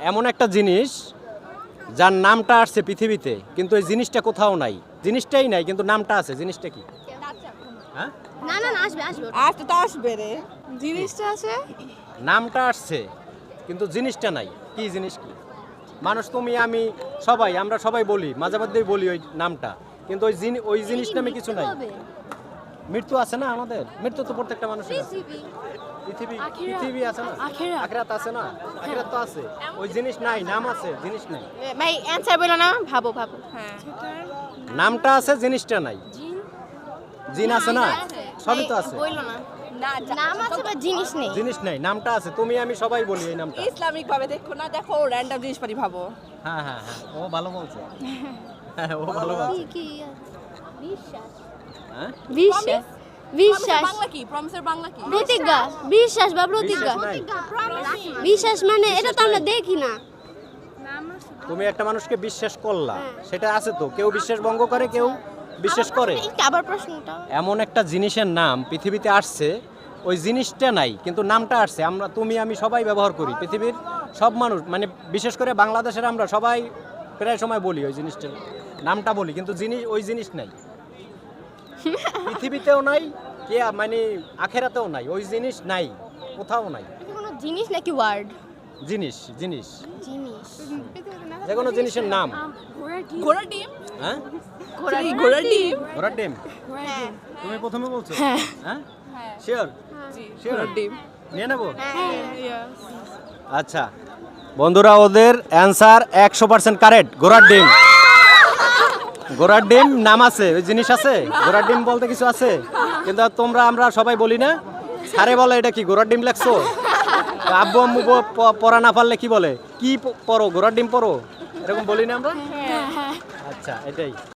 এমন একটা জিনিস যার নামটা আসছে পৃথিবীতে কিন্তু এই জিনিসটা কোথাও নাই। জিনিসটাই নাই কিন্তু নামটা আছে। জিনিসটা কি? হ্যাঁ? না না আসবে আসবে। আসতে তো আসবে রে। জিনিসটা আছে? নামটা আসছে কিন্তু জিনিসটা নাই। কি জিনিস কি? মানুষ তুমি আমি সবাই আমরা সবাই বলি মাঝে মধ্যেই বলি ওই নামটা। কিন্তু ওই ওই জিনিস নামে কিছু নাই। মৃত্যু আছে না আমাদের মৃত্যু তো প্রত্যেকটা মানুষের আছে পৃথিবী পৃথিবী আছে না আখরাত আছে না আখরাত তো আছে ওই জিনিস নাই নাম আছে জিনিস নাই ভাই অ্যানসার বলো না ভাবো ভাবো হ্যাঁ নামটা আছে জিনিসটা নাই জিন আছে না সবই তো আছে বলল না না নাম আছে বা জিনিস নেই জিনিস নাই নামটা আছে তুমি আমি সবাই বলি এই নামটা ইসলামিক ভাবে দেখো না দেখো র্যান্ডম জিনিস পারি ভাবো হ্যাঁ হ্যাঁ হ্যাঁ ও ভালো বলছে হ্যাঁ ও ভালো বলছে কি কি বিশ্বাস হ্যাঁ বিশ্বাস বিশ্বাস। বাংলা কি? প্রমিসের বাংলা কি? প্রতিজ্ঞা বিশ্বাস বা প্রতিজ্ঞা। বিশ্বাস মানে এটা তো আমরা দেখি না। তুমি একটা মানুষকে বিশ্বাস করলা। সেটা আছে তো। কেউ বিশ্বাস ভঙ্গ করে কেউ বিশ্বাস করে। আবার প্রশ্নটা। এমন একটা জিনিসের নাম পৃথিবীতে আসছে। ওই জিনিসটা নাই কিন্তু নামটা আসছে। আমরা তুমি আমি সবাই ব্যবহার করি। পৃথিবীর সব মানুষ মানে বিশেষ করে বাংলাদেশের আমরা সবাই প্রায় সময় বলি ওই জিনিসটার নামটা বলি কিন্তু জিনিস ওই জিনিস নাই। পৃথিবীতেও নাই কে মানে আখেরাতেও নাই ওই জিনিস নাই কোথাও নাই। কোনো জিনিস নাকি ওয়ার্ড? জিনিস জিনিস। জিনিস। যে কোনো জিনিসের নাম। ঘোড়া ডিম। হ্যাঁ? ঘোড়া ঘোড়া ডিম। ঘোড়ার ডিম? হ্যাঁ। তুমি প্রথমে বলছো? হ্যাঁ। শিওর জি শিওর ডিম। নিয়ে নেব? হ্যাঁ আচ্ছা। বন্ধুরা ওদের অ্যান্সার একশো পার্সেন্ট কারেক্ট ঘোড়ার ডিম। ঘোড়ার ডিম নাম আছে ওই জিনিস আছে? ঘোড়ার ডিম বলতে কিছু আছে? কিন্তু তোমরা আমরা সবাই বলি না। আরে বলে এটা কি ঘোড়ার ডিম লাগছো আব্বু আম্মু পড়া না পারলে কি বলে? কি পরো পড়ো ঘোড়ার ডিম পড়ো? এরকম বলি না আমরা? আচ্ছা এটাই।